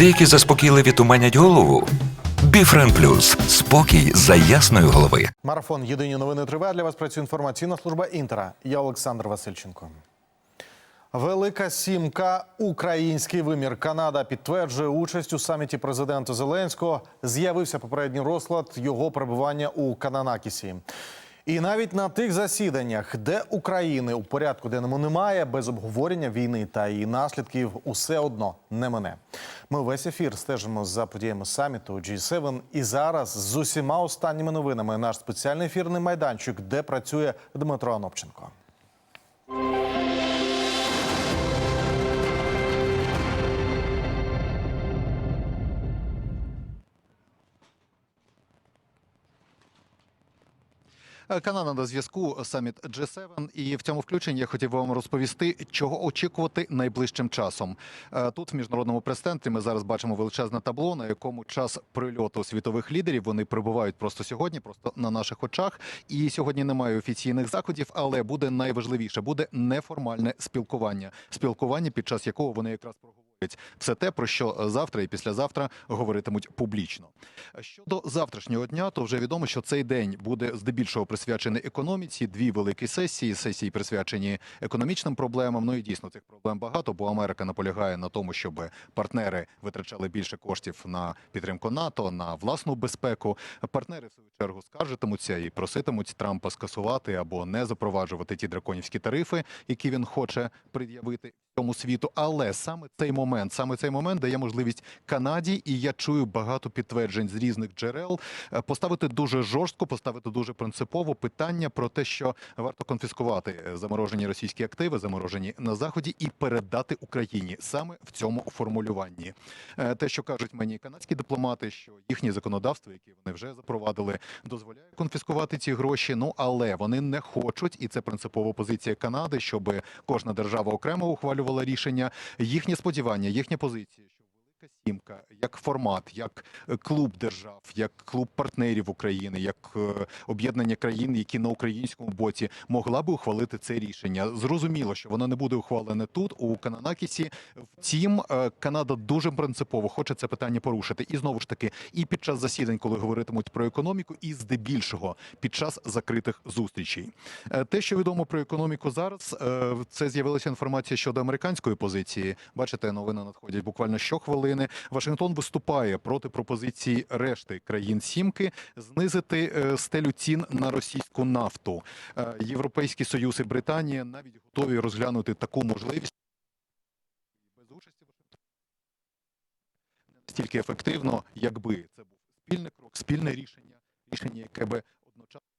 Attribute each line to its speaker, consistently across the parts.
Speaker 1: Деякі заспокійливі туманять голову. Біфрен Плюс спокій за ясної голови.
Speaker 2: Марафон Єдині новини триває. Для вас працює інформаційна служба Інтера. Я Олександр Васильченко. Велика сімка, український вимір. Канада підтверджує участь у саміті президента Зеленського. З'явився попередній розклад його перебування у Кананакісі. І навіть на тих засіданнях, де України у порядку денному немає, без обговорення війни та її наслідків, усе одно не мене. Ми весь ефір стежимо за подіями саміту G7. І зараз з усіма останніми новинами наш спеціальний ефірний майданчик, де працює Дмитро Анопченко.
Speaker 3: Канада на зв'язку саміт G7. І в цьому включенні я хотів вам розповісти, чого очікувати найближчим часом. Е, Тут в міжнародному прес-центрі ми зараз бачимо величезне табло, на якому час прильоту світових лідерів вони прибувають просто сьогодні, просто на наших очах. І сьогодні немає офіційних заходів, але буде найважливіше буде неформальне спілкування. Спілкування, під час якого вони якраз проговорять все те, про що завтра і післязавтра говоритимуть публічно. Щодо завтрашнього дня, то вже відомо, що цей день буде здебільшого присвячений економіці. Дві великі сесії. Сесії присвячені економічним проблемам. Ну і дійсно цих проблем багато, бо Америка наполягає на тому, щоб партнери витрачали більше коштів на підтримку НАТО, на власну безпеку. Партнери в свою чергу скаржитимуться і проситимуть Трампа скасувати або не запроваджувати ті драконівські тарифи, які він хоче пред'явити всьому світу. Але саме цей момент, саме цей момент дає можливість Канаді, і я чую багато підтверджень з різних джерел, е, поставити дуже жорстко, поставити дуже принципово питання про те, що варто конфіскувати е, заморожені російські активи, заморожені на заході, і передати Україні саме в цьому формулюванні. Е, Те, що кажуть мені канадські дипломати, що їхні законодавства, які вони вже запровадили, дозволяє конфіскувати ці гроші. Ну але вони не хочуть, і це принципова позиція Канади, щоб кожна держава окремо ухвалювала рішення. Їхні сподівання, їхня позиція, що велика сімка, як формат, як е, клуб держав, як клуб партнерів України, як е, об'єднання країн, які на українському боці могла би ухвалити це рішення. Зрозуміло, що воно не буде ухвалене тут, у Кананакісі. Втім, е, Канада дуже принципово хоче це питання порушити. І знову ж таки, і під час засідань, коли говоритимуть про економіку, і здебільшого під час закритих зустрічей. Те, що відомо про економіку зараз, це з'явилася інформація щодо американської позиції. Бачите, новини надходять буквально щохвилини. Вашингтон виступає проти пропозиції решти країн сімки знизити е, стелю цін на російську нафту. Е, Європейський Союз і Британія навіть готові розглянути таку можливість без участі настільки ефективно, якби це був спільний крок, спільне рішення, рішення, яке би одночасно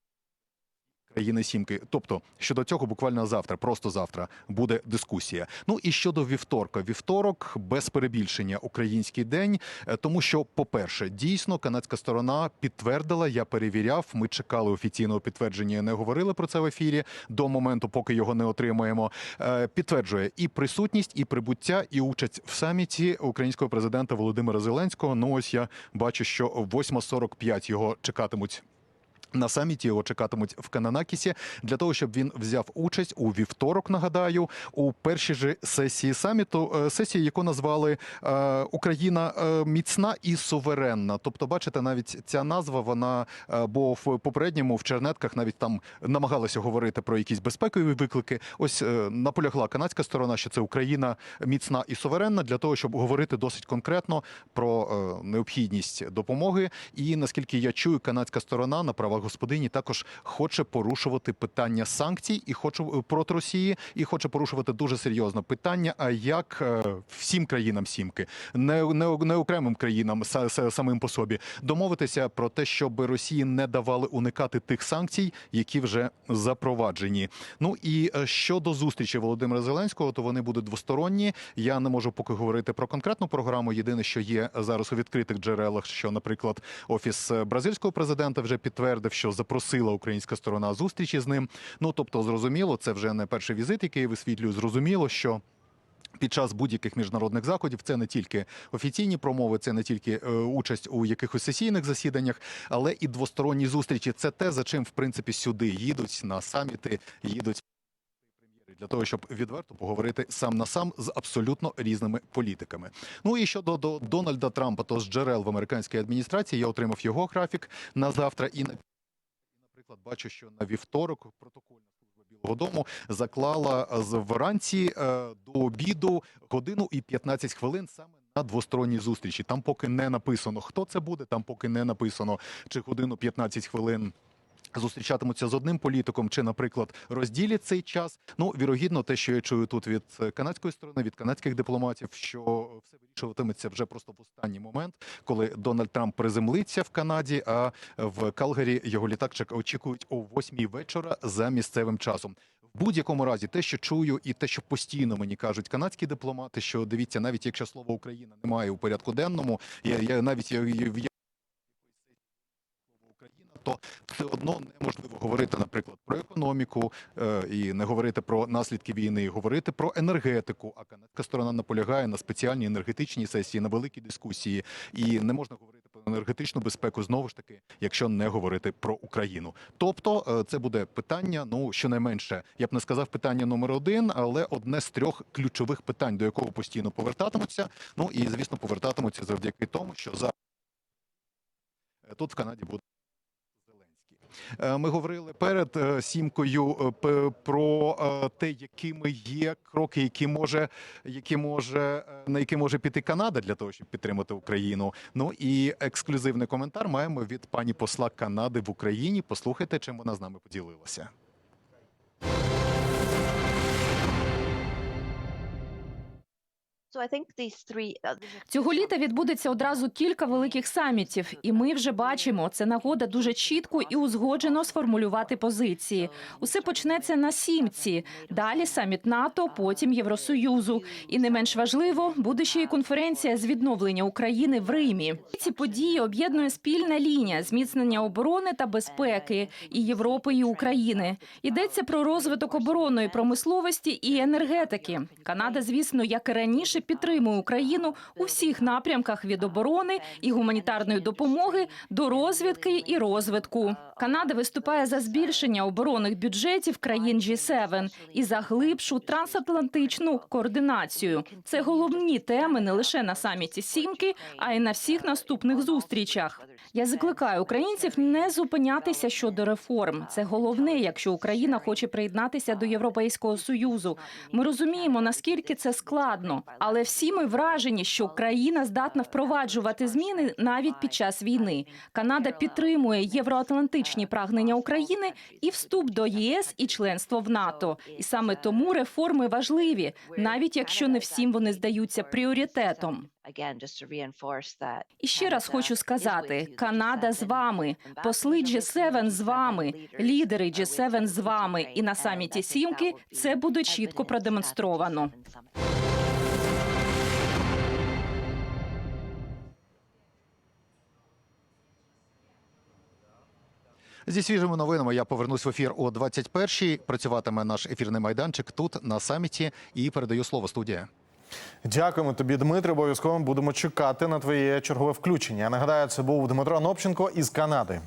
Speaker 3: країни сімки. Тобто щодо цього, буквально завтра, просто завтра буде дискусія. Ну і щодо вівторка, вівторок без перебільшення український день, е, тому що, по-перше, дійсно канадська сторона підтвердила. Я перевіряв. Ми чекали офіційного підтвердження, не говорили про це в ефірі до моменту, поки його не отримаємо. Е, Підтверджує і присутність, і прибуття, і участь в саміті українського президента Володимира Зеленського. Ну ось я бачу, що о 8.45 його чекатимуть. На саміті його чекатимуть в Кананакісі для того, щоб він взяв участь у вівторок. Нагадаю, у першій же сесії саміту, е, сесії, яку назвали е, Україна е, міцна і суверенна. Тобто, бачите, навіть ця назва вона бо в попередньому в чернетках навіть там намагалися говорити про якісь безпекові виклики. Ось наполягла канадська сторона, що це Україна міцна і суверенна для того, щоб говорити досить конкретно про необхідність допомоги. І наскільки я чую, канадська сторона на правах господині також хоче порушувати питання санкцій і хоче е, проти Росії, і хоче порушувати дуже серйозно питання. А як е, всім країнам сімки, не, не, не окремим країнам са- са- самим по собі домовитися про те, щоб Росії не давали уникати тих санкцій, які вже запроваджені. Ну і е, щодо зустрічі Володимира Зеленського, то вони будуть двосторонні. Я не можу поки говорити про конкретну програму. Єдине, що є зараз у відкритих джерелах, що, наприклад, офіс бразильського президента вже підтвердив, що запросила українська сторона зустрічі з ним. Ну тобто, зрозуміло, це вже не перший візит, який висвітлюю. Зрозуміло, що. Під час будь-яких міжнародних заходів це не тільки офіційні промови, це не тільки е, участь у якихось сесійних засіданнях, але і двосторонні зустрічі. Це те, за чим в принципі сюди їдуть на саміти, їдуть прем'єри для того, щоб відверто поговорити сам на сам з абсолютно різними політиками. Ну і щодо до Дональда Трампа, то з джерел в американській адміністрації я отримав його графік на завтра і на наприклад, бачу, що на вівторок протокольна служба Білого Дому заклала з вранці е, до обіду годину і 15 хвилин саме на двосторонній зустрічі. Там поки не написано, хто це буде, там поки не написано, чи годину 15 хвилин. Зустрічатимуться з одним політиком, чи, наприклад, розділять цей час. Ну, вірогідно, те, що я чую тут від е, канадської сторони, від канадських дипломатів, що все вирішуватиметься вже просто в останній момент, коли Дональд Трамп приземлиться в Канаді, а в Калгарі його літак очікують о 8 вечора за місцевим часом. В будь-якому разі, те, що чую, і те, що постійно мені кажуть канадські дипломати, що дивіться, навіть якщо слово Україна немає у порядку денному, я, я навіть я, я, я Україна, то все одно неможливо говорити, наприклад, про економіку е, і не говорити про наслідки війни, говорити про енергетику. А канадська сторона наполягає на спеціальній енергетичній сесії, на великій дискусії, і не можна говорити про енергетичну безпеку знову ж таки, якщо не говорити про Україну. Тобто, е, це буде питання, ну щонайменше, я б не сказав питання номер один, але одне з трьох ключових питань, до якого постійно повертатимуться. Ну і звісно, повертатимуться завдяки тому, що за тут в Канаді буде. Е, Ми говорили перед е, сімкою е, про те, якими є кроки, які може, які може на які може піти Канада для того, щоб підтримати Україну. Ну і ексклюзивний коментар маємо від пані посла Канади в Україні. Послухайте, чим вона з нами поділилася.
Speaker 4: Цього літа відбудеться одразу кілька великих самітів, і ми вже бачимо, це нагода дуже чітко і узгоджено сформулювати позиції. Усе почнеться на сімці. Далі саміт НАТО, потім Євросоюзу. І не менш важливо, буде ще й конференція з відновлення України в Римі. Ці події об'єднує спільна лінія зміцнення оборони та безпеки і Європи і України. Йдеться про розвиток оборонної промисловості і енергетики. Канада, звісно, як і раніше, підтримує Україну у всіх напрямках від оборони і гуманітарної допомоги до розвідки і розвитку. Канада виступає за збільшення оборонних бюджетів країн G7 і за глибшу трансатлантичну координацію. Це головні теми не лише на саміті Сімки, а й на всіх наступних зустрічах. Я закликаю українців не зупинятися щодо реформ. Це головне, якщо Україна хоче приєднатися до Європейського союзу. Ми розуміємо наскільки це складно, але всі ми вражені, що країна здатна впроваджувати зміни навіть під час війни. Канада підтримує євроатлантичні прагнення України і вступ до ЄС і членство в НАТО. І саме тому реформи важливі, навіть якщо не всім вони здаються пріоритетом. І ще раз хочу сказати: Канада з вами, посли G7 з вами, лідери G7 з вами. І на саміті Сімки це буде чітко продемонстровано.
Speaker 3: Зі свіжими новинами я повернусь в ефір о 21-й. Працюватиме наш ефірний майданчик тут на саміті і передаю слово студія.
Speaker 2: Дякуємо тобі, Дмитро. Обов'язково будемо чекати на твоє чергове включення. Я нагадаю, це був Дмитро Нопченко із Канади.